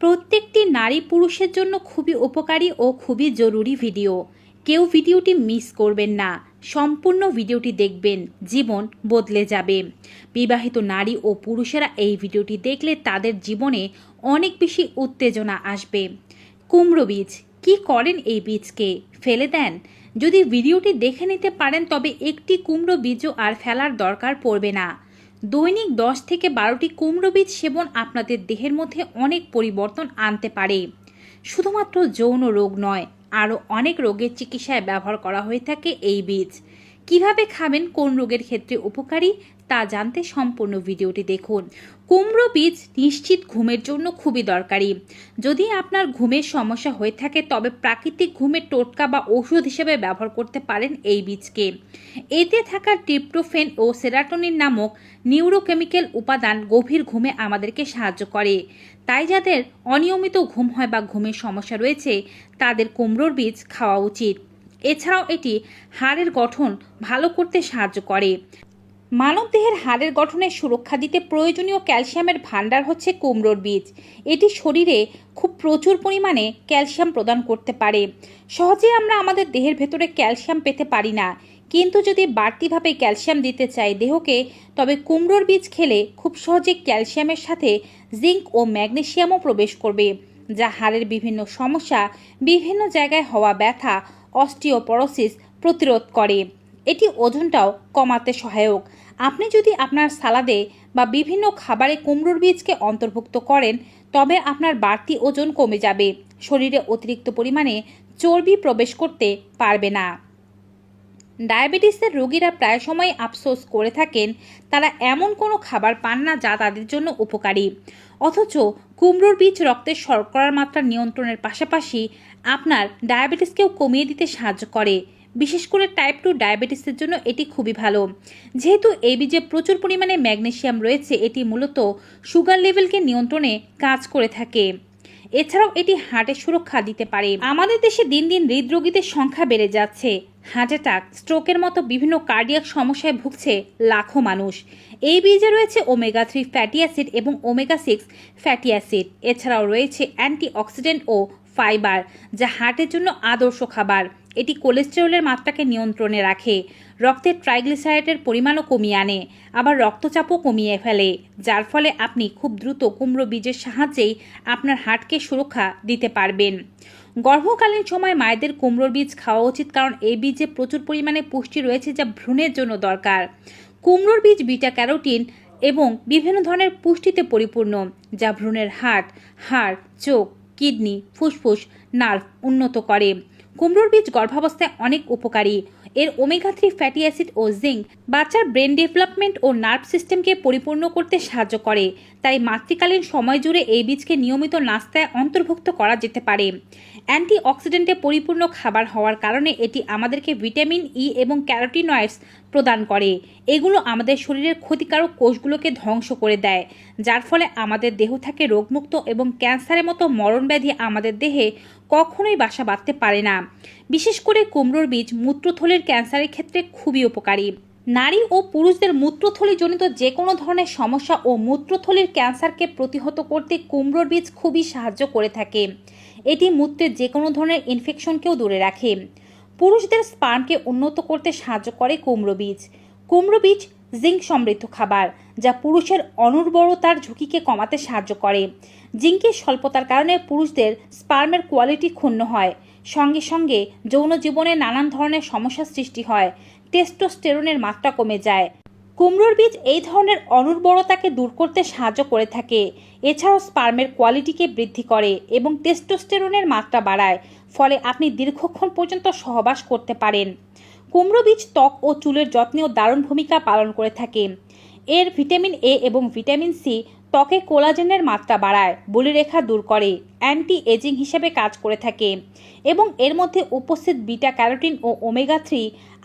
প্রত্যেকটি নারী পুরুষের জন্য খুবই উপকারী ও খুবই জরুরি ভিডিও। কেউ ভিডিওটি মিস করবেন না। সম্পূর্ণ ভিডিওটি দেখবেন, জীবন বদলে যাবে। বিবাহিত নারী ও পুরুষেরা এই ভিডিওটি দেখলে তাদের জীবনে অনেক বেশি উত্তেজনা আসবে। কুমড়ো বীজ, কি করেন এই বীজকে? ফেলে দেন? যদি ভিডিওটি দেখে নিতে পারেন, তবে একটি কুমড়ো বীজও আর ফেলার দরকার পড়বে না। দৈনিক দশ থেকে বারোটি কুমড়ো বীজ সেবন আপনাদের দেহের মধ্যে অনেক পরিবর্তন আনতে পারে। শুধুমাত্র যৌন রোগ নয়, আরও অনেক রোগের চিকিৎসায় ব্যবহার করা হয়ে থাকে এই বীজ। কীভাবে খাবেন, কোন রোগের ক্ষেত্রে উপকারী তা জানতে সম্পূর্ণ ভিডিওটি দেখুন। কুমড়ো বীজ নিশ্চিত ঘুমের জন্য খুবই দরকারি। যদি আপনার ঘুমের সমস্যা হয়ে থাকে, তবে প্রাকৃতিক ঘুমের টোটকা বা ওষুধ হিসেবে ব্যবহার করতে পারেন এই বীজকে। এতে থাকা ট্রিপ্টোফেন ও সেরাটোনিন নামক নিউরোকেমিক্যাল উপাদান গভীর ঘুমে আমাদেরকে সাহায্য করে। তাই যাদের অনিয়মিত ঘুম হয় বা ঘুমের সমস্যা রয়েছে, তাদের কুমড়োর বীজ খাওয়া উচিত। এছাড়াও এটি হাড়ের গঠন ভালো করতে সাহায্য করে। মানবদেহের হাড়ের গঠনের সুরক্ষা দিতে প্রয়োজনীয় ক্যালসিয়ামের ভাণ্ডার হচ্ছে কুমড়োর বীজ। এটি শরীরে খুব প্রচুর পরিমাণে ক্যালসিয়াম প্রদান করতে পারে। সহজে আমরা আমাদের দেহের ভেতরে ক্যালসিয়াম পেতে পারি না। কিন্তু যদি বাড়তিভাবে ক্যালসিয়াম দিতে চাই দেহকে, তবে কুমড়োর বীজ খেলে খুব সহজে ক্যালসিয়ামের সাথে জিঙ্ক ও ম্যাগনেসিয়ামও প্রবেশ করবে, যা হাড়ের বিভিন্ন সমস্যা, বিভিন্ন জায়গায় হওয়া ব্যথা, অস্টিওপরোসিস প্রতিরোধ করে। এটি ওজনটাও কমাতে সহায়ক। আপনি যদি আপনার সালাদে বা বিভিন্ন খাবারে কুমড়োর বীজকে অন্তর্ভুক্ত করেন, তবে আপনার বাড়তি ওজন কমে যাবে। শরীরে অতিরিক্ত পরিমাণে চর্বি প্রবেশ করতে পারবে না। ডায়াবেটিসের রোগীরা প্রায় সময় আফসোস করে থাকেন, তারা এমন কোনো খাবার পান না যা তাদের জন্য উপকারী। অথচ কুমড়োর বীজ রক্তের শর্করার মাত্রা নিয়ন্ত্রণের পাশাপাশি আপনার ডায়াবেটিসকেও কমিয়ে দিতে সাহায্য করে। বিশেষ করে টাইপ টু ডায়াবেটিসের জন্য এটি খুবই ভালো। যেহেতু এই বীজে প্রচুর পরিমাণে ম্যাগনেসিয়াম রয়েছে, এটি মূলত সুগার লেভেলকে নিয়ন্ত্রণে কাজ করে থাকে। এছাড়াও এটি হার্টের সুরক্ষা দিতে পারে। আমাদের দেশে দিন দিন হৃদরোগীদের সংখ্যা বেড়ে যাচ্ছে। হার্ট অ্যাটাক স্ট্রোকের মতো বিভিন্ন কার্ডিয়াক সমস্যায় ভুগছে লাখো মানুষ। এই বীজে রয়েছে ওমেগা থ্রি ফ্যাটি অ্যাসিড এবং ওমেগা সিক্স ফ্যাটি অ্যাসিড এছাড়াও রয়েছে অ্যান্টি অক্সিডেন্ট ও ফাইবার, যা হার্টের জন্য আদর্শ খাবার। এটি কোলেস্টেরলের মাত্রাকে নিয়ন্ত্রণে রাখে। রক্তের ট্রাইগ্লিসারাইডের পরিমাণও কমিয়ে আনে, আবার রক্তচাপও কমিয়ে ফেলে, যার ফলে আপনি খুব দ্রুত কুমড়ো বীজের সাহায্যেই আপনার হার্টকে সুরক্ষা দিতে পারবেন। গর্ভকালীন সময় মায়েদের কুমড়োর বীজ খাওয়া উচিত, কারণ এই বীজে প্রচুর পরিমাণে পুষ্টি রয়েছে যা ভ্রূণের জন্য দরকার। কুমড়োর বীজ বিটা ক্যারোটিন এবং বিভিন্ন ধরনের পুষ্টিতে পরিপূর্ণ, যা ভ্রূণের হাট হাড়, চোখ কিডনি, ফুসফুস, নার্ভ উন্নত করে। কুমড়োর বীজ গর্ভাবস্থায় অনেক উপকারী। এর ওমেগা থ্রি ফ্যাটি অ্যাসিড ও জিঙ্ক বাচ্চার ব্রেন ডেভেলপমেন্ট ও নার্ভ সিস্টেমকে পরিপূর্ণ করতে সাহায্য করে। তাই মাতৃকালীন সময় জুড়ে এই বীজকে নিয়মিত নাস্তায় অন্তর্ভুক্ত করা যেতে পারে। অ্যান্টি অক্সিডেন্টে পরিপূর্ণ খাবার হওয়ার কারণে এটি আমাদেরকে ভিটামিন ই এবং ক্যারোটিনয়েডস প্রদান করে। এগুলো আমাদের শরীরের ক্ষতিকারক কোষগুলোকে ধ্বংস করে দেয়, যার ফলে আমাদের দেহ থাকে রোগমুক্ত এবং ক্যান্সারের মতো মরণব্যাধি আমাদের দেহে কখনোই বাসা বাঁধতে পারে না। বিশেষ করে কুমড়োর বীজ মূত্রথলির ক্যান্সারের ক্ষেত্রে খুবই উপকারী। নারী ও পুরুষদের মূত্রথলিজনিত যে কোনো ধরনের সমস্যা ও মূত্রথলির ক্যান্সারকে প্রতিহত করতে কুমড়োর বীজ খুবই সাহায্য করে থাকে। এটি মূত্রের যে কোনো ধরনের ইনফেকশনকেও দূরে রাখে। পুরুষদের স্পার্মকে উন্নত করতে সাহায্য করে কুমড়ো বীজ কুমড়ো বীজ জিঙ্ক সমৃদ্ধ খাবার, যা পুরুষের অনুর্বরতার ঝুঁকিকে কমাতে সাহায্য করে। জিঙ্কের স্বল্পতার কারণে পুরুষদের স্পার্মের কোয়ালিটি ক্ষুণ্ণ হয়। সঙ্গে সঙ্গে যৌন জীবনে নানান ধরনের সমস্যার সৃষ্টি হয়। টেস্টোস্টেরনের মাত্রা কমে যায়। কুমড়োর বীজ এই ধরনের অনুর্বরতাকে দূর করতে সাহায্য করে থাকে। এছাড়াও স্পার্মের কোয়ালিটিকে বৃদ্ধি করে এবং টেস্টোস্টেরনের মাত্রা বাড়ায়, ফলে আপনি দীর্ঘক্ষণ পর্যন্ত সহবাস করতে পারেন। কুমড়ো বীজ ত্বক ও চুলের যত্নেও দারুণ ভূমিকা পালন করে থাকে। এর ভিটামিন এ এবং ভিটামিন সি ত্বকে কোলাজেনের মাত্রা বাড়ায়, বলিরেখা দূর করে অ্যান্টি এজিং হিসেবে কাজ করে থাকে। এবং এর মধ্যে উপস্থিত বিটা ক্যারোটিন ও ওমেগা থ্রি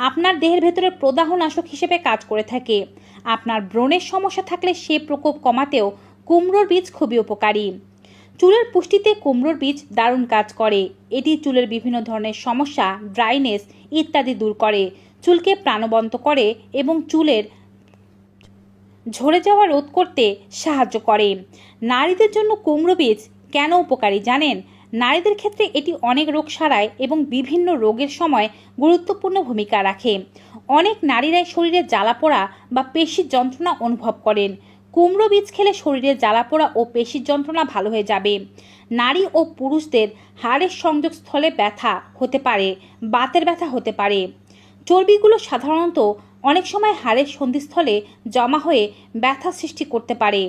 আপনার দেহের ভেতরে প্রদাহনাশক হিসেবে কাজ করে থাকে। আপনার ব্রণের সমস্যা থাকলে সে প্রকোপ কমাতেও কুমড়োর বীজ খুবই উপকারী। চুলের পুষ্টিতে কুমড়োর বীজ দারুণ কাজ করে। এটি চুলের বিভিন্ন ধরনের সমস্যা, ড্রাইনেস ইত্যাদি দূর করে। চুলকে প্রাণবন্ত করে এবং চুলের ঝরে যাওয়া রোধ করতে সাহায্য করে। নারীদের জন্য কুমড়ো বীজ কেন উপকারী জানেন? নারীদের ক্ষেত্রে এটি অনেক রোগ সারায় এবং বিভিন্ন রোগের সময় গুরুত্বপূর্ণ ভূমিকা রাখে। অনেক নারীরাই শরীরে জ্বালা জ্বালাপোড়া বা পেশির যন্ত্রণা অনুভব করেন। কুমড়ো বীজ খেলে শরীরে জ্বালাপোড়া ও পেশির যন্ত্রণা ভালো হয়ে যাবে। নারী ও পুরুষদের হাড়ের সংযোগস্থলে ব্যথা হতে পারে, বাতের ব্যথা হতে পারে। চর্বিগুলো সাধারণত অনেক সময় হাড়ের সন্ধিস্থলে জমা হয়ে ব্যথা সৃষ্টি করতে পারে,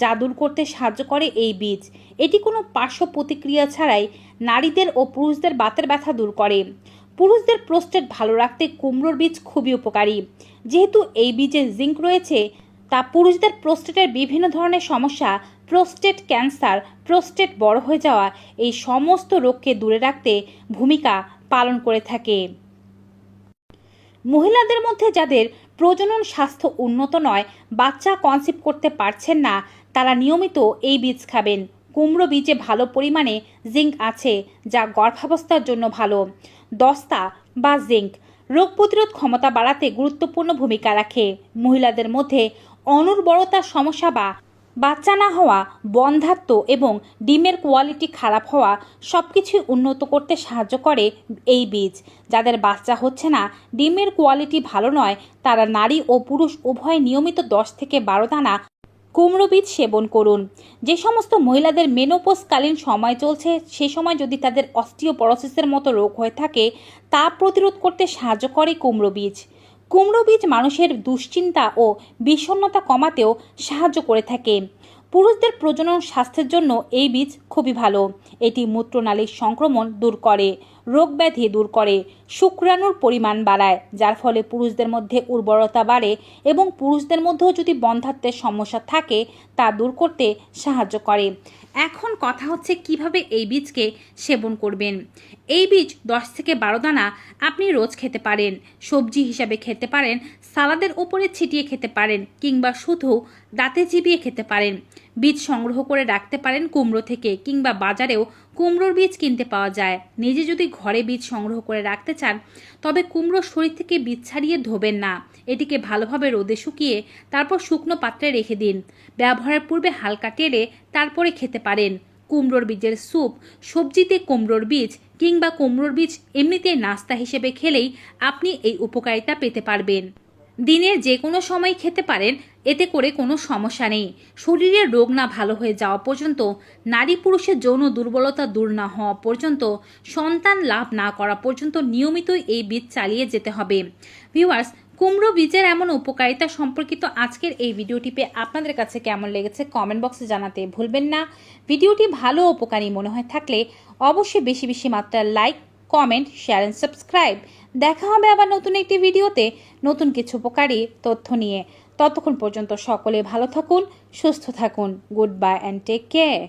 যা দূর করতে সাহায্য করে এই বীজ। এটি কোনো পার্শ্ব প্রতিক্রিয়া ছাড়াই নারীদের ও পুরুষদের বাতের ব্যথা দূর করে। পুরুষদের প্রোস্টেট ভালো রাখতে কুমড়োর বীজ খুবই উপকারী। যেহেতু এই বীজে জিঙ্ক রয়েছে, তা পুরুষদের প্রোস্টেটের বিভিন্ন ধরনের সমস্যা, প্রোস্টেট ক্যান্সার, প্রোস্টেট বড় হয়ে যাওয়া, এই সমস্ত রোগকে দূরে রাখতে ভূমিকা পালন করে থাকে। মহিলাদের মধ্যে যাদের প্রজনন স্বাস্থ্য উন্নত নয়, বাচ্চা কনসিভ করতে পারছেন না, তারা নিয়মিত এই বীজ খাবেন। কুমড়ো বীজে ভালো পরিমাণে জিঙ্ক আছে, যা গর্ভাবস্থার জন্য ভালো। দস্তা বা জিঙ্ক রোগ প্রতিরোধ ক্ষমতা বাড়াতে গুরুত্বপূর্ণ ভূমিকা রাখে। মহিলাদের মধ্যে অনুর্বরতার সমস্যা বা বাচ্চা না হওয়া, বন্ধাত্ম এবং ডিমের কোয়ালিটি খারাপ হওয়া সব কিছুই উন্নত করতে সাহায্য করে এই বীজ। যাদের বাচ্চা হচ্ছে না, ডিমের কোয়ালিটি ভালো নয়, তারা নারী ও পুরুষ উভয় নিয়মিত দশ থেকে বারো দানা কুমড়ো বীজ সেবন করুন। যে সমস্ত মহিলাদের মেনোপোসকালীন সময় চলছে, সে সময় যদি তাদের অস্টিওপরোসিসের মতো রোগ হয়ে থাকে, তা প্রতিরোধ করতে সাহায্য করে কুমড়ো বীজ। কুমড়ো বীজ মানুষের দুশ্চিন্তা ও বিষণ্ণতা কমাতেও সাহায্য করে থাকে। পুরুষদের প্রজনন স্বাস্থ্যের জন্য এই বীজ খুবই ভালো। এটি মূত্রনালীর সংক্রমণ দূর করে, রোগ ব্যাধি দূর করে, শুক্রাণুর পরিমাণ বাড়ায়, যার ফলে পুরুষদের মধ্যে উর্বরতা বাড়ে এবং পুরুষদের মধ্যেও যদি বন্ধাত্বের সমস্যা থাকে, তা দূর করতে সাহায্য করে। এখন কথা হচ্ছে কীভাবে এই বীজকে সেবন করবেন। এই বীজ দশ থেকে বারো দানা আপনি রোজ খেতে পারেন। সবজি হিসাবে খেতে পারেন, সালাদের ওপরে ছিটিয়ে খেতে পারেন কিংবা শুধু দাঁতে চিবিয়ে খেতে পারেন। বীজ সংগ্রহ করে রাখতে পারেন কুমড়ো থেকে কিংবা বাজারেও কুমড়োর বীজ কিনতে পাওয়া যায়। নিজে যদি ঘরে বীজ সংগ্রহ করে রাখতে চান, তবে কুমড়োর শরীর থেকে বীজ ছাড়িয়ে ধোবেন না। এটিকে ভালোভাবে রোদে শুকিয়ে তারপর শুকনো পাত্রে রেখে দিন। ব্যবহারের পূর্বে হালকা টেলে তারপরে খেতে পারেন। কুমড়োর বীজের স্যুপ সবজিতে কুমড়োর বীজ কিংবা কুমড়োর বীজ এমনিতে নাস্তা হিসেবে খেলেই আপনি এই উপকারিতা পেতে পারবেন। দিনের যে কোনো সময় খেতে পারেন, এতে করে কোনো সমস্যা নেই। শরীরের রোগ না ভালো হয়ে যাওয়া পর্যন্ত, নারী পুরুষের যৌন দুর্বলতা দূর না হওয়া পর্যন্ত, সন্তান লাভ না করা পর্যন্ত নিয়মিতই এই বীজ চালিয়ে যেতে হবে। ভিউয়ার্স, কুমড়ো বীজের এমন উপকারিতা সম্পর্কিত আজকের এই ভিডিওটি পেয়ে আপনাদের কাছে কেমন লেগেছে কমেন্ট বক্সে জানাতে ভুলবেন না। ভিডিওটি ভালো উপকারী মনে হয় থাকলে অবশ্যই বেশি বেশি মাত্রায় like, comment, share, and subscribe. দেখা হবে আবার নতুন একটি ভিডিওতে। নতুন কিছু উপকারী তথ্য নিয়ে। ততক্ষণ পর্যন্ত সকলে ভালো থাকুন, সুস্থ থাকুন। Good bye and take care